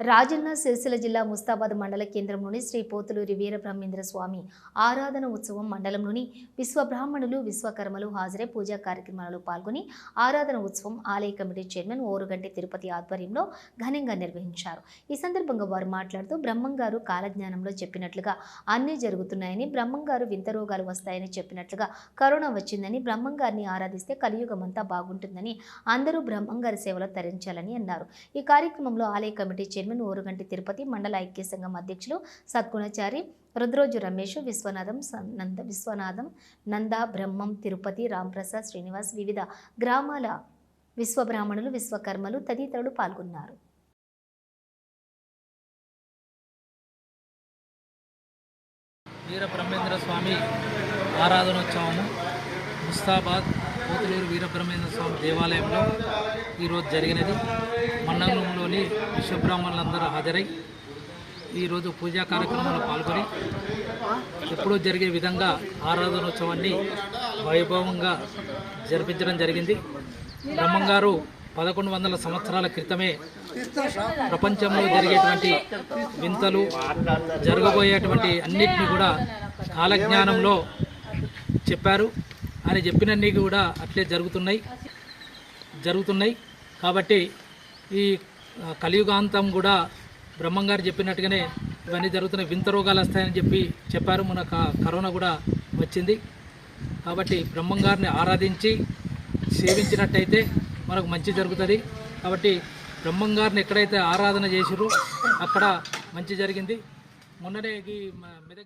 రాజన్న సిరిసిల్ల జిల్లా ముస్తాబాద్ మండల కేంద్రంలోని శ్రీ పోతులూరి వీరబ్రహ్మేంద్ర స్వామి ఆరాధన ఉత్సవం మండలంలోని విశ్వబ్రాహ్మణులు విశ్వకర్మలు హాజరై పూజా కార్యక్రమాలలో పాల్గొని ఆరాధన ఉత్సవం ఆలయ కమిటీ చైర్మన్ ఓరుగంటి తిరుపతి ఆధ్వర్యంలో ఘనంగా నిర్వహించారు. ఈ సందర్భంగా వారు మాట్లాడుతూ బ్రహ్మంగారు కాలజ్ఞానంలో చెప్పినట్లుగా అన్నీ జరుగుతున్నాయని బ్రహ్మంగారు వింత రోగాలు వస్తాయని చెప్పినట్లుగా కరోనా వచ్చిందని బ్రహ్మంగారిని ఆరాధిస్తే కలియుగం అంతా బాగుంటుందని అందరూ బ్రహ్మంగారి సేవలో తరించాలని అన్నారు. ఈ కార్యక్రమంలో ఆలయ కమిటీ చైర్మన్ ఓరుగంటి తిరుపతి మండల ఐక్య సంఘం అధ్యక్షులు సద్గుణచారి రుద్రోజు రమేష్ విశ్వనాథం నంద విశ్వనాథం నంద బ్రహ్మం తిరుపతి రాంప్రసాద్ శ్రీనివాస్ వివిధ గ్రామాల విశ్వబ్రాహ్మణులు విశ్వకర్మలు తదితరులు పాల్గొన్నారు. వీరబ్రహ్మేంద్ర స్వామి ఆరాధనోత్సవము ముస్తాబాద్ పోతులూరు వీరబ్రహ్మేంద్ర స్వామి దేవాలయంలో ఈరోజు జరిగినది. మండలంలోని విశ్వబ్రాహ్మణులందరూ హాజరై ఈరోజు పూజా కార్యక్రమంలో పాల్గొని ఎప్పుడూ జరిగే విధంగా ఆరాధనోత్సవాన్ని వైభవంగా జరిపించడం జరిగింది. బ్రహ్మంగారు పదకొండు వందల సంవత్సరాల క్రితమే ప్రపంచంలో జరిగేటువంటి వింతలు జరగబోయేటువంటి అన్నిటిని కూడా కాలజ్ఞానంలో చెప్పారు. ఆయన చెప్పినన్ని కూడా అట్లే జరుగుతున్నాయి. జరుగుతున్నాయి. కాబట్టి ఈ కలియుగాంతం కూడా బ్రహ్మంగారు చెప్పినట్టుగానే ఇవన్నీ జరుగుతున్నాయి. వింత రోగాలు వస్తాయని చెప్పి చెప్పారు. మన క- కరోనా కూడా వచ్చింది. కాబట్టి బ్రహ్మంగారిని ఆరాధించి సేవించినట్టయితే మనకు మంచి జరుగుతుంది. కాబట్టి బ్రహ్మంగారిని ఎక్కడైతే ఆరాధన చేసిరో అక్కడ మంచి జరిగింది. మొన్ననే ఈ మెదక్